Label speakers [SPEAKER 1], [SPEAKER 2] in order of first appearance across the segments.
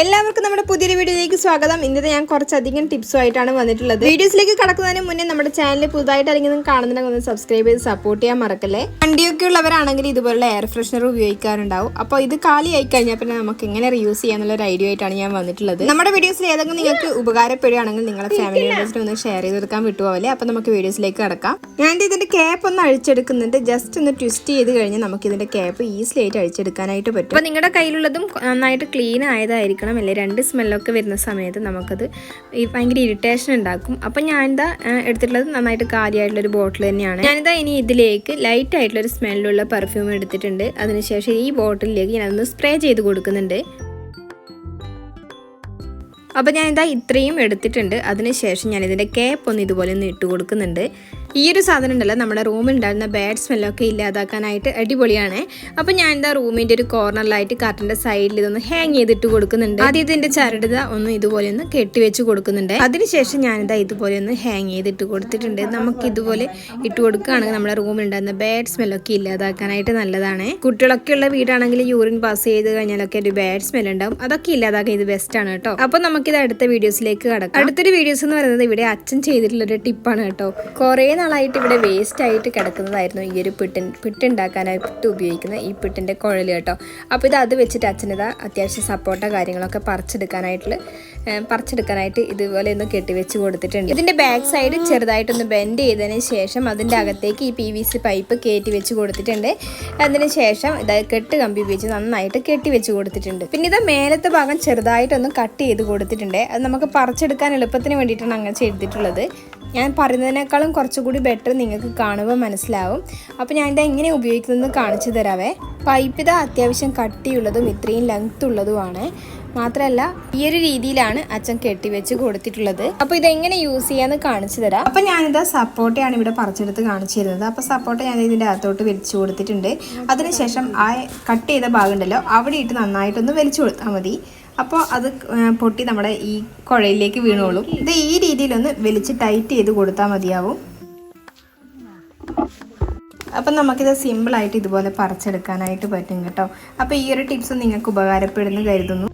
[SPEAKER 1] എല്ലാവർക്കും നമ്മുടെ പുതിയൊരു വീഡിയോയിലേക്ക് സ്വാഗതം. ഇന്നത്തെ ഞാൻ കുറച്ചധികം ടിപ്സുമായിട്ടാണ് വന്നിട്ടുള്ളത്. വീഡിയോസിലേക്ക് കടക്കുന്നതിന് മുന്നേ നമ്മുടെ ചാനൽ പുതുതായിട്ട് അല്ലെങ്കിൽ കാണുന്നുണ്ടെങ്കിൽ ഒന്ന് സബ്സ്ക്രൈബ് ചെയ്ത് സപ്പോർട്ട് ചെയ്യാൻ മറക്കല്ലേ? വണ്ടിയൊക്കെ ഉള്ളവരാണെങ്കിൽ ഇതുപോലുള്ള എയർ ഫ്രഷ്നർ ഉപയോഗിക്കാറുണ്ടാവും. അപ്പോൾ ഇത് കാലിയായി കഴിഞ്ഞാൽ പിന്നെ നമുക്ക് എങ്ങനെ റീയൂസ് ചെയ്യാന്നുള്ള ഒരു ഐഡിയ ആയിട്ടാണ് ഞാൻ വന്നിട്ടുള്ളത്. നമ്മുടെ വീഡിയോസിൽ ഏതെങ്കിലും നിങ്ങൾക്ക് ഉപകാരപ്പെടുകയാണെങ്കിൽ നിങ്ങളുടെ ഫാമിലി മെമ്പേഴ്സിന് ഒന്ന് ഷെയർ ചെയ്ത് കൊടുക്കാൻ വിട്ടുപോലെ അപ്പോൾ നമുക്ക് വീഡിയോസിലേക്ക് കടക്കാം. ഞാൻ ഇതിന്റെ ക്യാപ്പ് ഒന്ന് അഴിച്ചെടുക്കുന്നുണ്ട്. ജസ്റ്റ് ഒന്ന് ട്വിസ്റ്റ് ചെയ്ത് കഴിഞ്ഞാൽ നമുക്ക് ഇതിന്റെ ക്യാപ്പ് ഈസിലി ആയിട്ട് അഴിച്ചെടുക്കാനായിട്ട് പറ്റും. അപ്പോൾ നിങ്ങളുടെ കയ്യിലുള്ളതും നന്നായിട്ട് ക്ലീൻ ആയതായിരിക്കണം അല്ലെങ്കിൽ രണ്ട് സ്മെല്ലൊക്കെ വരുന്ന സമയത്ത് നമുക്കത് ഈ ഭയങ്കര ഇറിറ്റേഷൻ ഉണ്ടാക്കും. അപ്പം ഞാനിതാ എടുത്തിട്ടുള്ളത് നന്നായിട്ട് കാര്യമായിട്ടുള്ള ഒരു ബോട്ടിൽ തന്നെയാണ്. ഞാനിതാ ഇനി ഇതിലേക്ക് ലൈറ്റ് ആയിട്ടുള്ള ഒരു സ്മെല്ലുള്ള പെർഫ്യൂം എടുത്തിട്ടുണ്ട്. അതിനുശേഷം ഈ ബോട്ടിലേക്ക് ഞാനൊന്ന് സ്പ്രേ ചെയ്ത് കൊടുക്കുന്നുണ്ട്. അപ്പോൾ ഞാനിതാ ഇത്രയും എടുത്തിട്ടുണ്ട്. അതിനുശേഷം ഞാനിതിന്റെ കേപ്പ് ഒന്ന് ഇതുപോലെ ഒന്ന് ഇട്ട് കൊടുക്കുന്നുണ്ട്. ഈ ഒരു സാധനം ഉണ്ടല്ലോ നമ്മുടെ റൂമിൽ ഉണ്ടായിരുന്ന ബാഡ് സ്മെല്ലൊക്കെ ഇല്ലാതാക്കാനായിട്ട് അടിപൊളിയാണ്. അപ്പോൾ ഞാൻ എന്താ റൂമിന്റെ ഒരു കോർണറിലായിട്ട് കർട്ടന്റെ സൈഡിൽ ഇതൊന്ന് ഹാങ് ചെയ്തിട്ട് കൊടുക്കുന്നുണ്ട്. ആദ്യം ഇതിന്റെ ചരടുത ഒന്ന് ഇതുപോലെ ഒന്ന് കെട്ടിവെച്ച് കൊടുക്കുന്നുണ്ട്. അതിനുശേഷം ഞാനിതാ ഇതുപോലെ ഒന്ന് ഹാങ് ചെയ്തിട്ട് കൊടുത്തിട്ടുണ്ട്. നമുക്ക് ഇതുപോലെ ഇട്ട് കൊടുക്കുകയാണെങ്കിൽ നമ്മുടെ റൂമിൽ ഉണ്ടായിരുന്ന ബാഡ് സ്മെല്ലൊക്കെ ഇല്ലാതാക്കാനായിട്ട് നല്ലതാണ്. കുട്ടികളൊക്കെ ഉള്ള വീടാണെങ്കിൽ യൂറിൻ പാസ് ചെയ്ത് കഴിഞ്ഞാലൊക്കെ ഒരു ബാഡ് സ്മെൽ ഉണ്ടാവും. അതൊക്കെ ഇല്ലാതാക്കാൻ ഇത് ബെസ്റ്റ് ആണ് കേട്ടോ. അപ്പോൾ നമുക്കിത് അടുത്ത വീഡിയോസിലേക്ക് കടക്കാം. അടുത്തൊരു വീഡിയോസ് എന്ന് പറയുന്നത് ഇവിടെ അച്ഛൻ ചെയ്തിട്ടുള്ള ഒരു ടിപ്പാണ് കേട്ടോ. കുറേ നാളായിട്ട് ഇവിടെ വേസ്റ്റ് ആയിട്ട് കിടക്കുന്നതായിരുന്നു ഈ ഒരു പിട്ടിൻ പിട്ടുണ്ടാക്കാനായിട്ട് ഉപയോഗിക്കുന്ന ഈ പിട്ടിന്റെ കുഴൽ കേട്ടോ. അപ്പോൾ ഇത് അത് വെച്ചിട്ട് അച്ഛനിതാ അത്യാവശ്യം സപ്പോർട്ടോ കാര്യങ്ങളൊക്കെ പറിച്ചെടുക്കാനായിട്ടുള്ള ഏഹ്, പറിച്ചെടുക്കാനായിട്ട് ഇതുപോലെ ഒന്ന് കെട്ടിവെച്ച് കൊടുത്തിട്ടുണ്ട്. ഇതിന്റെ ബാക്ക് സൈഡ് ചെറുതായിട്ടൊന്ന് ബെൻഡ് ചെയ്തതിന് ശേഷം അതിന്റെ അകത്തേക്ക് ഈ പി വി സി പൈപ്പ് കയറ്റി വെച്ച് കൊടുത്തിട്ടുണ്ട്. അതിന് ശേഷം ഇത് കെട്ട് കമ്പി ഉപയോഗിച്ച് നന്നായിട്ട് കെട്ടി വെച്ച് കൊടുത്തിട്ടുണ്ട്. പിന്നെ ഇത് മേലത്തെ ഭാഗം ചെറുതായിട്ടൊന്ന് കട്ട് ചെയ്ത് കൊടുത്തിട്ടുണ്ട്. അത് നമുക്ക് പറിച്ചെടുക്കാൻ എളുപ്പത്തിന് വേണ്ടിയിട്ടാണ് അങ്ങനെ ചെയ്തിട്ടുള്ളത്. ഞാൻ പറയുന്നതിനേക്കാളും കുറച്ചുകൂടി ബെറ്റർ നിങ്ങൾക്ക് കാണുമ്പോൾ മനസ്സിലാവും. അപ്പോൾ ഞാൻ ഇത് എങ്ങനെ ഉപയോഗിക്കുന്നത് കാണിച്ചു തരാവേ. പൈപ്പ് ഇത് അത്യാവശ്യം കട്ടിയുള്ളതും ഇത്രയും ലെങ്ത് ഉള്ളതുമാണ്. മാത്രമല്ല ഈ ഒരു രീതിയിലാണ് അച്ഛൻ കെട്ടിവെച്ച് കൊടുത്തിട്ടുള്ളത്. അപ്പോൾ ഇതെങ്ങനെ യൂസ് ചെയ്യാന്ന് കാണിച്ചു തരാം. അപ്പോൾ ഞാനിത് സപ്പോർട്ടയാണ് ഇവിടെ പറിച്ചെടുത്ത് കാണിച്ചു തരുന്നത്. അപ്പോൾ സപ്പോർട്ട ഞാൻ ഇതിന്റെ അകത്തോട്ട് വലിച്ചു കൊടുത്തിട്ടുണ്ട്. അതിനുശേഷം ആ കട്ട് ചെയ്ത ഭാഗം ഉണ്ടല്ലോ അവിടെ ഇട്ട് നന്നായിട്ടൊന്ന് വലിച്ചു കൊടുത്താൽ മതി. അപ്പോൾ അത് പൊട്ടി നമ്മുടെ ഈ കുഴയിലേക്ക് വീണോളും. ഇത് ഈ രീതിയിലൊന്ന് വലിച്ച് ടൈറ്റ് ചെയ്ത് കൊടുത്താൽ മതിയാവും. അപ്പം നമുക്കിത് സിമ്പിളായിട്ട് ഇതുപോലെ പറിച്ചെടുക്കാനായിട്ട് പറ്റും കേട്ടോ. അപ്പോൾ ഈ ഒരു ടിപ്സ് നിങ്ങൾക്ക് ഉപകാരപ്പെടുന്നു കരുതുന്നു.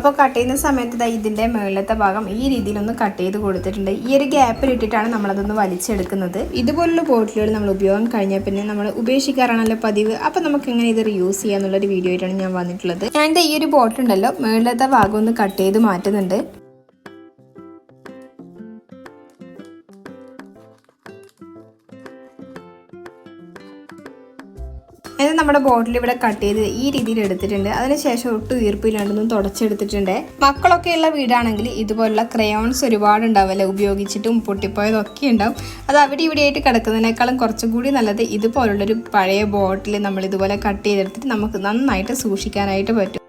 [SPEAKER 1] അപ്പോൾ കട്ട് ചെയ്യുന്ന സമയത്ത് ദാ ഇതിന്റെ മുകളിലത്തെ ഭാഗം ഈ രീതിയിലൊന്ന് കട്ട് ചെയ്ത് കൊടുത്തിട്ടുണ്ട്. ഈ ഒരു ഗ്യാപ്പിൽ ഇട്ടിട്ടാണ് നമ്മളതൊന്ന് വലിച്ചെടുക്കുന്നത്. ഇതുപോലുള്ള ബോട്ടിലുകൾ നമ്മൾ ഉപയോഗം കഴിഞ്ഞാൽ പിന്നെ നമ്മൾ ഉപേക്ഷിക്കാറാണല്ലോ പതിവ്. അപ്പോൾ നമുക്ക് എങ്ങനെ ഇത് റിയൂസ് ചെയ്യാന്നുള്ളൊരു വീഡിയോ ആയിട്ടാണ് ഞാൻ വന്നിട്ടുള്ളത്. ഞാൻ ഈ ഒരു ബോട്ടിൽ ഉണ്ടല്ലോ മുകളിലത്തെ ഭാഗം ഒന്ന് കട്ട് ചെയ്ത് മാറ്റുന്നുണ്ട്. ഇത് നമ്മുടെ ബോട്ടിൽ ഇവിടെ കട്ട് ചെയ്ത് ഈ രീതിയിൽ എടുത്തിട്ടുണ്ട്. അതിനുശേഷം ഒട്ടും ഈർപ്പില്ലാണ്ടൊന്നും തുടച്ചെടുത്തിട്ടുണ്ട്. മക്കളൊക്കെ ഉള്ള വീടാണെങ്കിൽ ഇതുപോലുള്ള ക്രയോൺസ് ഒരുപാട് ഉണ്ടാവില്ല ഉപയോഗിച്ചിട്ടും പൊട്ടിപ്പോയതൊക്കെ ഉണ്ടാവും. അത് അവിടെ ഇവിടെ ആയിട്ട് കിടക്കുന്നതിനേക്കാളും കുറച്ചും കൂടി നല്ലത് ഇതുപോലുള്ളൊരു പഴയ ബോട്ടിൽ നമ്മൾ ഇതുപോലെ കട്ട് ചെയ്തെടുത്തിട്ട് നമുക്ക് നന്നായിട്ട് സൂക്ഷിക്കാനായിട്ട് പറ്റും.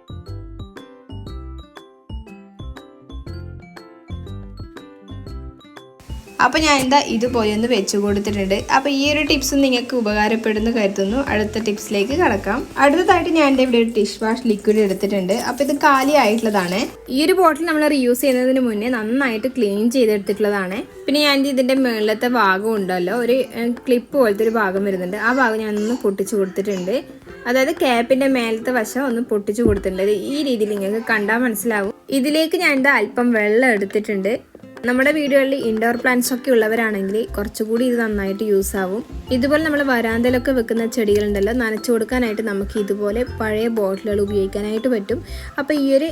[SPEAKER 1] അപ്പോൾ ഞാൻ എന്താ ഇതുപോലെ ഒന്ന് വെച്ച് കൊടുത്തിട്ടുണ്ട്. അപ്പോൾ ഈ ഒരു ടിപ്സ് നിങ്ങൾക്ക് ഉപകാരപ്പെടുന്ന കരുതുന്നു. അടുത്ത ടിപ്സിലേക്ക് കടക്കാം. അടുത്തതായിട്ട് ഞാൻ എന്റെ ഇവിടെ ഒരു ഡിഷ് വാഷ് ലിക്വിഡ് എടുത്തിട്ടുണ്ട്. അപ്പോൾ ഇത് കാലി ആയിട്ടുള്ളതാണ്. ഈ ഒരു ബോട്ടിൽ നമ്മൾ റീയൂസ് ചെയ്യുന്നതിന് മുന്നേ നന്നായിട്ട് ക്ലീൻ ചെയ്തെടുത്തിട്ടുള്ളതാണ്. പിന്നെ ഞാൻ ഇതിന്റെ മുകളിലത്തെ ഭാഗം ഉണ്ടല്ലോ ഒരു ക്ലിപ്പ് പോലത്തെ ഒരു ഭാഗം വരുന്നുണ്ട്. ആ ഭാഗം ഞാൻ ഒന്ന് പൊട്ടിച്ചു കൊടുത്തിട്ടുണ്ട്. അതായത് ക്യാപ്പിന്റെ മേലത്തെ വശം ഒന്ന് പൊട്ടിച്ചു കൊടുത്തിട്ടുണ്ട്. ഈ രീതിയിൽ നിങ്ങൾക്ക് കണ്ടാൽ മനസ്സിലാവും. ഇതിലേക്ക് ഞാൻ എന്റെ അല്പം വെള്ളം എടുത്തിട്ടുണ്ട്. നമ്മുടെ വീടുകളിൽ ഇൻഡോർ പ്ലാന്റ്സ് ഒക്കെ ഉള്ളവരാണെങ്കിൽ കുറച്ചുകൂടി ഇത് നന്നായിട്ട് യൂസ് ആവും. ഇതുപോലെ നമ്മൾ വരാന്തയിലൊക്കെ വെക്കുന്ന ചെടികളുണ്ടല്ലോ നനച്ചു കൊടുക്കാനായിട്ട് നമുക്ക് ഇതുപോലെ പഴയ ബോട്ടിലുകൾ ഉപയോഗിക്കാനായിട്ട് പറ്റും. അപ്പോൾ ഈ ഒരു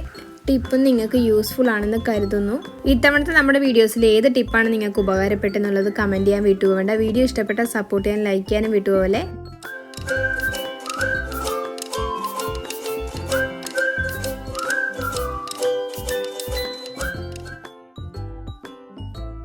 [SPEAKER 1] ടിപ്പും നിങ്ങൾക്ക് യൂസ്ഫുൾ ആണെന്ന് കരുതുന്നു. ഇത്തവണത്തെ നമ്മുടെ വീഡിയോസിൽ ഏത് ടിപ്പാണ് നിങ്ങൾക്ക് ഉപകാരപ്പെട്ടെന്നുള്ളത് കമന്റ് ചെയ്യാൻ വിട്ടുപോകേണ്ട. വീഡിയോ ഇഷ്ടപ്പെട്ടാൽ സപ്പോർട്ട് ചെയ്യാൻ ലൈക്ക് ചെയ്യാനും വിട്ടുപോകല്ലേ?